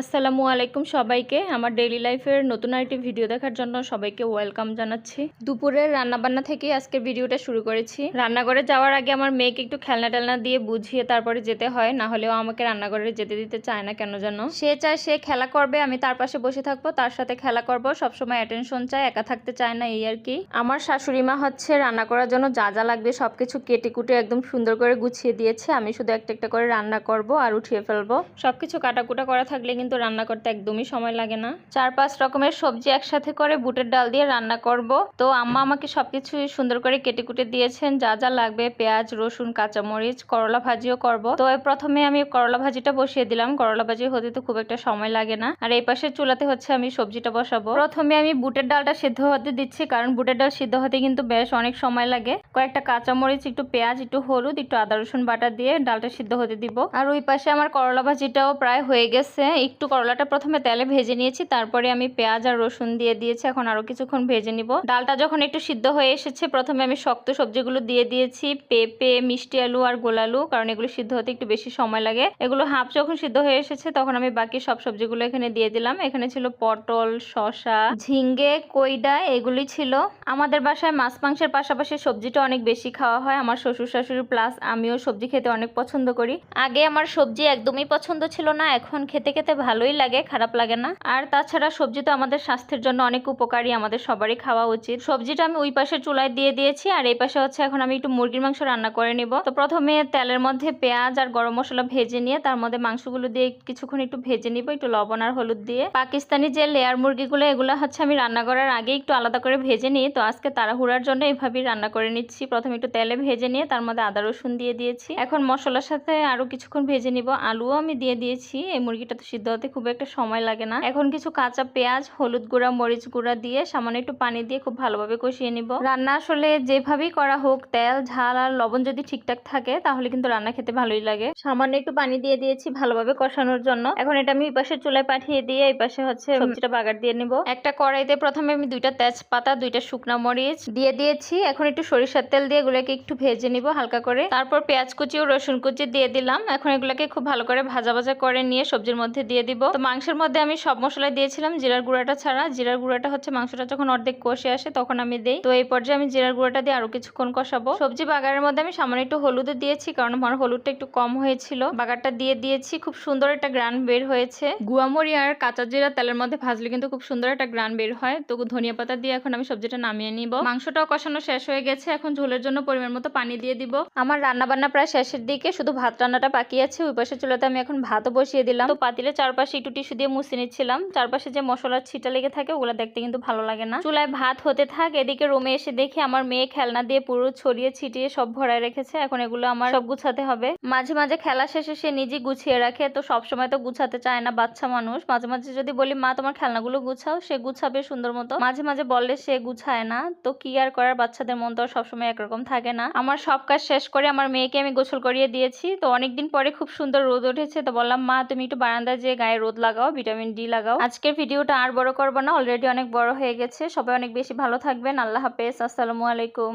আসসালামু আলাইকুম সবাইকে। আমার ডেইলি লাইফের নতুন আরেকটি ভিডিও দেখার জন্য সবাইকে ওয়েলকাম জানাচ্ছি। দুপুরের রান্নাবান্না থেকেই আজকের ভিডিওটা শুরু করেছি। রান্নাঘরে যাওয়ার আগে আমার মেয়েকে একটু খেলনা টেলনা দিয়ে বুঝিয়ে তারপরে যেতে হয়, না হলেও আমাকে রান্নাঘরে যেতে দিতে চায় না কেন যেন সে চায় সে খেলা করবে, আমি তার পাশে বসে থাকব, তার সাথে খেলা করব, সবসময় অ্যাটেনশন চায়, একা থাকতে চায় না, এই আর কি। আমার শাশুড়ি মা হচ্ছে রান্না করার জন্য যা যা লাগবে সবকিছু কেটে কুটে একদম সুন্দর করে গুছিয়ে দিয়েছে, আমি শুধু একটা একটা করে রান্না করব আর উঠিয়ে ফেলব। সবকিছু কাটাকুটা করা থাকলে কিন্তু রান্না করতে একদমই সময় লাগে না। চার পাঁচ রকমের সবজি একসাথে করে বুটের ডাল দিয়ে রান্না করব। তো আম্মা আমাকে সবকিছু সুন্দর করে কেটে কুটে দিয়েছেন। যা যা লাগবে, পেঁয়াজ, রসুন, কাঁচামরিচ, করলা ভাজিও করব। তো প্রথমে আমি করলা ভাজিটা বসিয়ে দিলাম। করলা ভাজি হতে তো খুব একটা সময় লাগে না। আর এই পাশে চুলাতে হচ্ছে আমি সবজিটা বসাবো। প্রথমে আমি বুটের ডালটা সিদ্ধ হতে দিচ্ছি, কারণ বুটের ডাল সিদ্ধ হতে কিন্তু বেশ অনেক সময় লাগে। কয়েকটা কাঁচামরিচ, একটু পেঁয়াজ, একটু হলুদ, একটু আদা, রসুন বাটা দিয়ে ডালটা সিদ্ধ হতে দিব। আর ওই পাশে আমার করলা ভাজিটাও প্রায় হয়ে গেছে। একটু করলাটা প্রথমে তেলে ভেজে নিয়েছি, তারপরে আমি পেঁয়াজ আর রসুন দিয়ে দিয়েছি, এখন আরও কিছুক্ষণ ভেজে নিব। ডালটা যখন একটু সিদ্ধ হয়ে এসেছে, প্রথমে আমি শক্ত সবজিগুলো দিয়ে দিয়েছি, পেঁপে, মিষ্টি আলু আর গোলালু কারণ এগুলো সিদ্ধ হতে একটু বেশি সময় লাগে। এগুলো হাফ যখন সিদ্ধ হয়ে এসেছে, তখন আমি বাকি সব সবজিগুলো এখানে দিয়ে দিলাম। এখানে ছিল পটল, শসা ঝিঙ্গে কইডা এগুলি ছিল। আমাদের বাসায় মাছ মাংসের পাশাপাশি সবজিটা অনেক বেশি খাওয়া হয়। আমার শ্বশুর শাশুড়ি প্লাস আমিও সবজি খেতে অনেক পছন্দ করি। আগে আমার সবজি একদমই পছন্দ ছিল না, এখন খেতে খেতে ভালোই লাগে, খারাপ লাগে না। আর তাছাড়া সবজি তো আমাদের স্বাস্থ্যের জন্য অনেক উপকারী, আমাদের সবারই খাওয়া উচিত। সবজিটা আমি ওই পাশে চুলায় দিয়ে দিয়েছি, আর এই পাশে হচ্ছে এখন আমি একটু মুরগির মাংস রান্না করে নিব। তো প্রথমে তেলের মধ্যে পেঁয়াজ আর গরম মশলা ভেজে নিয়ে, তার মধ্যে মাংসগুলো দিয়ে কিছুক্ষণ একটু ভেজে নিব, একটু লবণ আর হলুদ দিয়ে। পাকিস্তানি যে লেয়ার মুরগিগুলো, এগুলো হচ্ছে আমি রান্না করার আগে একটু আলাদা করে ভেজে নিই। তো আজকে তাড়াহুড়ার জন্য এইভাবেই রান্না করে নিচ্ছি। প্রথমে একটু তেলে ভেজে নিয়ে, তার মধ্যে আদা রসুন দিয়ে দিয়েছি। এখন মশলার সাথে আরও কিছুক্ষণ ভেজে নিব। আলুও আমি দিয়ে দিয়েছি, এই মুরগিটা তো সিদ্ধ হতে খুব একটা সময় লাগে না। এখন কিছু কাঁচা পেঁয়াজ হলুদ গুঁড়া মরিচ গুঁড়া দিয়ে সামান্য একটু পানি দিয়ে খুব ভালোভাবে কষিয়ে নিব। রান্না আসলে যেভাবেই করা হোক তেল ঝাল আর লবণ যদি ঠিকঠাক থাকে তাহলে কিন্তু রান্না খেতে ভালোই লাগে। সামান্য একটু পানি দিয়ে দিয়েছি ভালোভাবে কষানোর জন্য। এখন এটা আমি এই পাশে চুলায় পাঠিয়ে দিয়ে এই পাশে হচ্ছে সবজিটা বাগার দিয়ে নিব। একটা কড়াইতে প্রথমে আমি দুইটা তেজপাতা দুইটা শুকনা মরিচ দিয়ে দিয়েছি। এখন একটু সরিষার তেল দিয়ে এগুলোকে একটু ভেজে নিব হালকা করে। তারপর পেঁয়াজ কুচি ও রসুন কুচি দিয়ে দিলাম। এখন এগুলোকে খুব ভালো করে ভাজা ভাজা করে নিয়ে সবজির মধ্যে দিয়ে দিব। তো মাংসের মধ্যে আমি সব মশলা দিয়েছিলাম জিরার গুঁড়াটা ছাড়া। জিরার গুঁড়াটা হচ্ছে মাংসটা যখন অর্ধেক কষে আসে তখন আমি দেই। তো এই পর্যায়ে আমি জিরার গুঁড়াটা দিয়ে আরও কিছুক্ষণ কষাবো। সবজি বাগারের মধ্যে আমি সামান্য একটু হলুদও দিয়েছি কারণ আমার হলুদটা একটু কম হয়েছিল। বাগারটা দিয়ে দিয়েছি, খুব সুন্দর একটা গ্রান বের হয়েছে। গুয়ামরি আর কাঁচা জিরা তেলের মধ্যে ভাজলে কিন্তু খুব সুন্দর একটা গ্রান বের হয়। তো ধনিয়া পাতা দিয়ে এখন আমি সবজিটা নামিয়ে নিব। মাংসটাও কষানো শেষ হয়ে গেছে। এখন ঝোলের জন্য পরিমাণ মতো পানি দিয়ে দিব। আমার রান্না বান্না প্রায় শেষের দিকে। শুধু ভাত রান্নাটা বাকি আছে। ওই পাশে চুলাতে আমি এখন ভাতও বসিয়ে দিলাম। তো পাতিলে চারপাশে একটু টিস্যু দিয়ে মুছে নিচ্ছিলাম। চারপাশে যে মশলার ছিটা লেগে থাকে, ওগুলো দেখতে কিন্তু ভালো লাগে না। চুলায় ভাত হতে থাক, এদিকে রুমে এসে দেখি আমার মেয়ে খেলনা দিয়ে পুরো ছড়িয়ে ছিটিয়ে সব ভরায় রেখেছে। এখন এগুলো আমার সব গুছাতে হবে। মাঝে মাঝে খেলা শেষে সে নিজে গুছিয়ে রাখে। তো সব সময় তো গুছাতে চায় না বাচ্চা মানুষ। মাঝে মাঝে যদি বলি, মা, তোমার খেলনাগুলো গুছাও। সে গুছাবে সুন্দর মতো। মাঝে মাঝে বললে সে গুছায় না। তো কি আর করার? বাচ্চাদের মন তো সবসময় একরকম থাকে না। আমার সব কাজ শেষ করে আমার মেয়েকে আমি গোসল করিয়ে দিয়েছি। তো অনেকদিন পরে খুব সুন্দর রোদ উঠেছে। তো বললাম, মা, তুমি একটু বারান্দায় যে গায়ে রোদ লাগাও, ভিটামিন ডি লাগাও। আজকের ভিডিওটা আর বড় করব না অলরেডি অনেক বড় হয়ে গেছে। সবাই অনেক বেশি ভালো থাকবেন। আল্লাহ হাফেজ, আসসালামু আলাইকুম।